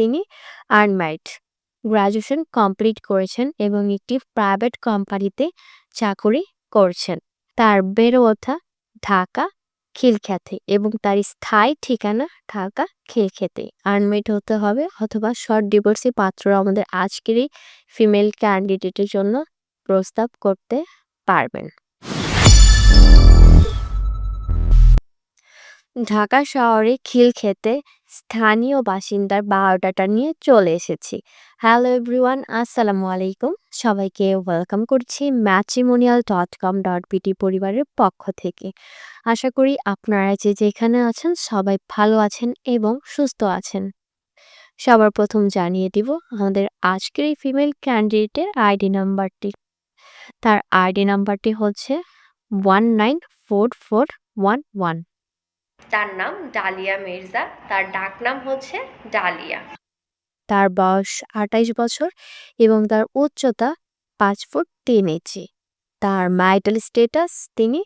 তিনি unmarried graduation complete করেছেন এবং একটি প্রাইভেট কোম্পানিতে চাকুরি করছেন। তার বেড়ে ওঠা ঢাকা খিলখ্যাতে এবং তার স্থায়ী ঠিকানা ঢাকা খিলখ্যাতে আনমেড হতে হবে অথবা শর্ট ডিভোর্সি পাত্ররা আমাদের আজকেরই ফিমেল ক্যান্ডিডেটের জন্য প্রস্তাব করতে পারবেন। ঢাকা শহরে খিলক্ষেতে স্থানীয় বাসিন্দার বায়োডাটা নিয়ে চলে এসেছি। হ্যালো এভরিওয়ান আসসালামু আলাইকুম। সবাইকে ওয়েলকাম করছি ম্যাট্রিমোনিয়াল ডট কম ডট বিটি পরিবারের পক্ষ থেকে। আশা করি আপনারা যে যেখানে আছেন সবাই ভালো আছেন এবং সুস্থ আছেন। সবার প্রথম জানিয়ে দিব আমাদের আজকের এই ফিমেল ক্যান্ডিডেটের আইডি নাম্বারটি। তার আইডি নাম্বারটি হচ্ছে one nine four four one one তার নাম ডালিয়া মির্জা, তার ডাকনাম হচ্ছে ডালিয়া। তার বয়স আঠাইশ বছর এবং তার উচ্চতা পাঁচ ফুট তিন ইঞ্চি। তার ম্যারিটাল স্টেটাস তিনি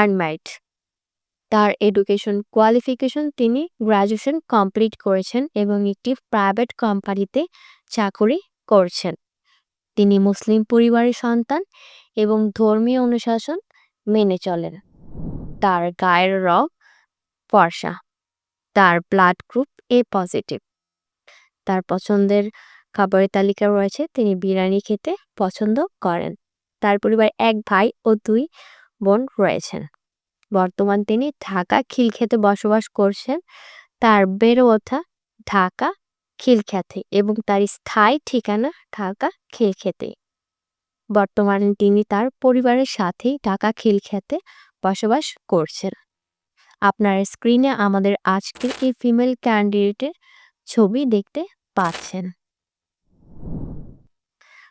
আনম্যারিড তার এডুকেশন কোয়ালিফিকেশন তিনি গ্র্যাজুয়েশন কমপ্লিট করেছেন এবং একটি প্রাইভেট কোম্পানিতে চাকরি করছেন। তিনি মুসলিম পরিবারের সন্তান এবং ধর্মীয় অনুশাসন মেনে চলেন। তার গায়ের রং ফর্সা তার ব্লাড গ্রুপ এ পজিটিভ তার পছন্দের খাবারের তালিকা রয়েছে, তিনি বিরিয়ানি খেতে পছন্দ করেন। তার পরিবার এক ভাই ও দুই বোন রয়েছেন। বর্তমান তিনি ঢাকা খিলক্ষেতে বসবাস করছেন। তার বেড়ে ওঠা ঢাকা খিলখ্যাতে এবং তার স্থায়ী ঠিকানা ঢাকা খিলক্ষেতে। বর্তমানে তিনি তার পরিবারের সাথেই ঢাকা খিলখ্যাতে বসবাস করছেন। আপনার স্ক্রিনে আমাদের আজকের এই ফিমেল ক্যান্ডিডেটের ছবি দেখতে পাচ্ছেন।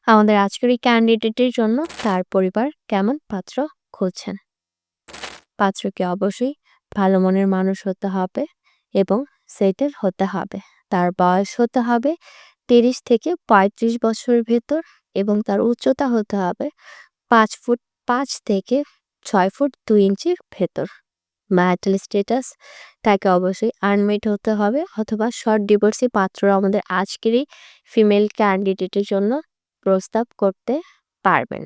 আমাদের আজকের এই ক্যান্ডিডেটের জন্য তার পরিবার কেমন পাত্র খুঁজছেন? পাত্রকে অবশ্যই ভালো মনের মানুষ হতে হবে এবং সেটেল হতে হবে। তার বয়স হতে হবে তিরিশ থেকে পঁয়ত্রিশ বছরের ভেতর এবং তার উচ্চতা হতে হবে পাঁচ ফুট পাঁচ থেকে ছয় ফুট দুই ইঞ্চির ভেতর। ম্যারিটাল স্ট্যাটাস তাকে অবশ্যই আনমেড হতে হবে অথবা শর্ট ডিভোর্সি পাত্ররা আমাদের আজকেরই ফিমেল ক্যান্ডিডেটের জন্য প্রস্তাব করতে পারবেন।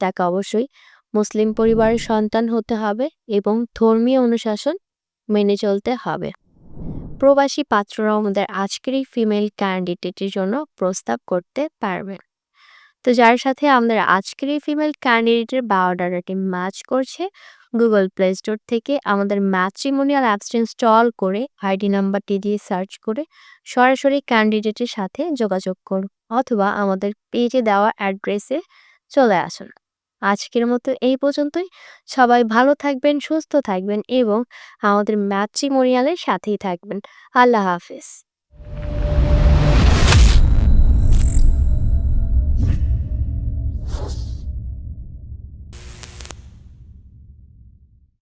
তাকে অবশ্যই মুসলিম পরিবারের সন্তান হতে হবে এবং ধর্মীয় অনুশাসন মেনে চলতে হবে। প্রবাসী পাত্ররা আমাদের আজকেরই ফিমেল ক্যান্ডিডেটের জন্য প্রস্তাব করতে পারবেন। তো যার সাথে আমাদের আজকের এই ফিমেল ক্যান্ডিডেটের বায়োডাটাটি ম্যাচ করছে গুগল প্লে স্টোর থেকে আমাদের ম্যাট্রিমোনিয়াল অ্যাপসটি ইনস্টল করে আইডি নাম্বারটি দিয়ে সার্চ করে সরাসরি ক্যান্ডিডেটের সাথে যোগাযোগ করুন অথবা আমাদের পেজে দেওয়া অ্যাড্রেসে চলে আসুন। আজকের মতো এই পর্যন্তই। সবাই ভালো থাকবেন, সুস্থ থাকবেন এবং আমাদের ম্যাট্রিমোনিয়ালের সাথেই থাকবেন। আল্লাহ হাফিজ।